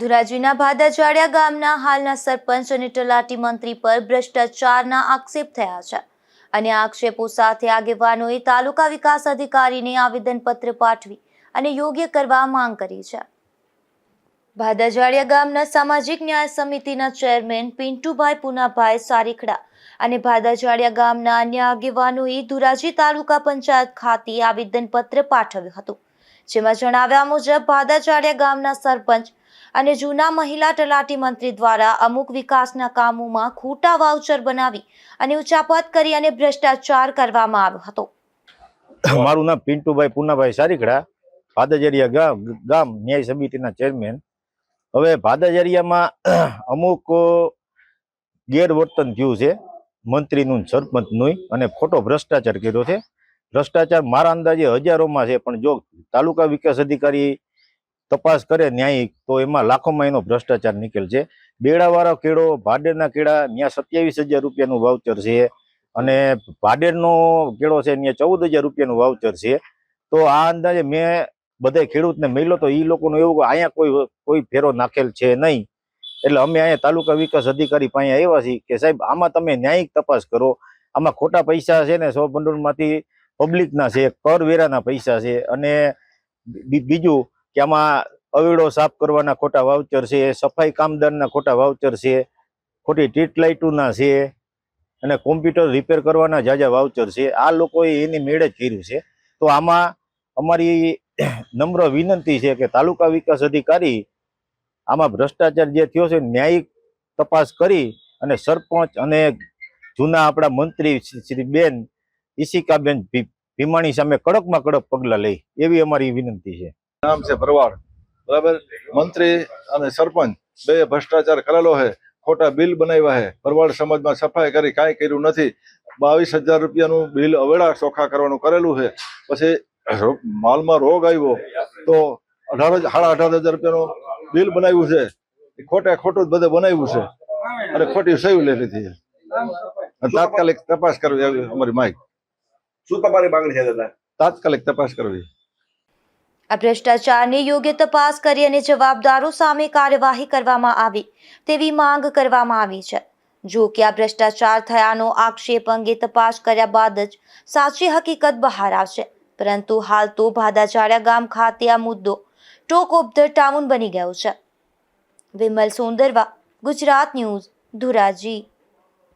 ધુરાજીના ભાદાજાડિયા ગામના હાલના સરપંચ અને તલાટી મંત્રી પર ભ્રષ્ટાચારના આક્ષેપ થયા છે. અને આક્ષેપો સાથે આગેવાનોએ તાલુકા વિકાસ અધિકારીને આવેદનપત્ર પાઠવી અને યોગ્ય કરવા માંગ કરી છે. ભાદાજાડિયા ગામના સામાજિક ન્યાય સમિતિના ચેરમેન પિન્ટુભાઈ પુનાભાઈ સારીખડા અને ભાદાજાડિયા ગામના અન્ય આગેવાનોએ ધુરાજી તાલુકા પંચાયત ખાતે આવેદનપત્ર પાઠવ્યું હતું. જેમાં જણાવ્યા મુજબ ભાદાજવાડિયા ગામના સરપંચ અને જૂના મહિલા તલાટી મંત્રી દ્વારા અમુક વિકાસના કામોમાં ખોટા વાઉચર બનાવી અને ઉચાપત કરી અને ભ્રષ્ટાચાર કરવામાં આવ્યો હતો. મારું નામ પિન્ટુભાઈ પૂનાભાઈ સારીકડા ભાદાજરિયા ગામ ગામ ન્યાય સમિતિના ચેરમેન. હવે ભાદજરિયામાં અમુક ગેરવર્તન થયું છે. મંત્રીનું સરપંચનું અને ખોટો ભ્રષ્ટાચાર કર્યો છે. ભ્રષ્ટાચાર મારા અંદાજે હજારોમાં છે, પણ જો તાલુકા વિકાસ અધિકારી તપાસ કરે ન્યાયિક, તો એમાં લાખોમાં એનો ભ્રષ્ટાચાર નીકળે છે. બેડાવાળો કેળો ભાડેરના કેળા ત્યાં સત્યાવીસ હજાર રૂપિયાનું વાવચર છે અને ભાડેરનો કેળો છે ત્યાં ચૌદ હજાર રૂપિયાનું વાવચર છે. તો આ અંદાજે મેં બધા ખેડૂતને મળ્યો તો એ લોકોનું એવું અહીંયા કોઈ કોઈ ફેરો નાખેલ છે નહીં. એટલે અમે અહીંયા તાલુકા વિકાસ અધિકારી પાસે આવ્યા છીએ કે સાહેબ, આમાં તમે ન્યાયિક તપાસ કરો. આમાં ખોટા પૈસા છે ને સો ભંડોળમાંથી પબ્લિકના છે, કરવેરાના પૈસા છે અને બીજું કે આમાં અવેડો સાફ કરવાના ખોટા વાઉચર છે, સફાઈ કામદારના ખોટા વાઉચર છે, ખોટી સ્ટ્રીટ લાઇટોના છે અને કોમ્પ્યુટર રિપેર કરવાના જાજા વાઉચર છે. આ લોકોએ એની મેળે જ કર્યું છે. તો આમાં અમારી નમ્ર વિનંતી છે કે તાલુકા વિકાસ અધિકારી આમાં ભ્રષ્ટાચાર જે થયો છે ન્યાયિક તપાસ કરી અને સરપંચ અને જૂના આપણા મંત્રી શ્રી બેન ઈશિકાબેન ભીમાણી સામે કડકમાં કડક પગલાં લઈ એવી અમારી વિનંતી છે. નામ છે ભરવાડ. બરાબર? મંત્રી અને સરપંચ બે ભ્રષ્ટાચાર કરેલો છે. ખોટા બિલ બનાવ્યા છે. ભરવાડ સમાજમાં સફાઈ કરી કાંઈ કર્યું નથી. બાવીસ હજાર રૂપિયાનું બિલ અવેડા ચોખ્ખા કરવાનું કરેલું છે. પછી માલમાં રોગ આવ્યો તો અઢાર સાડા અઢાર હજાર રૂપિયાનું બિલ બનાવ્યું છે. એ ખોટે ખોટું જ બધે બનાવ્યું છે. અને ખોટી સહી લઈ લીધી છે. તાત્કાલિક તપાસ કરવી અમારી માહિતી શું તમારી માંગણી છે દાદા? તાત્કાલિક તપાસ કરવી. આ ભ્રષ્ટાચારની યોગ્ય તપાસ કરી અને જવાબદારો સામે કાર્યવાહી કરવામાં આવે તેવી માંગ કરવામાં આવી છે. જો કે આ ભ્રષ્ટાચાર થયાનો આક્ષેપ અંગે તપાસ કર્યા બાદ જ સાચી હકીકત બહાર આવશે. પરંતુ હાલ તો ભાદાચાર્યા ગામ ખાતે આ મુદ્દો ટોક ઓફ ધ ટાઉન બની ગયો છે. વિમલ સુંદરવા, ગુજરાત ન્યૂઝ, ધુરાજી.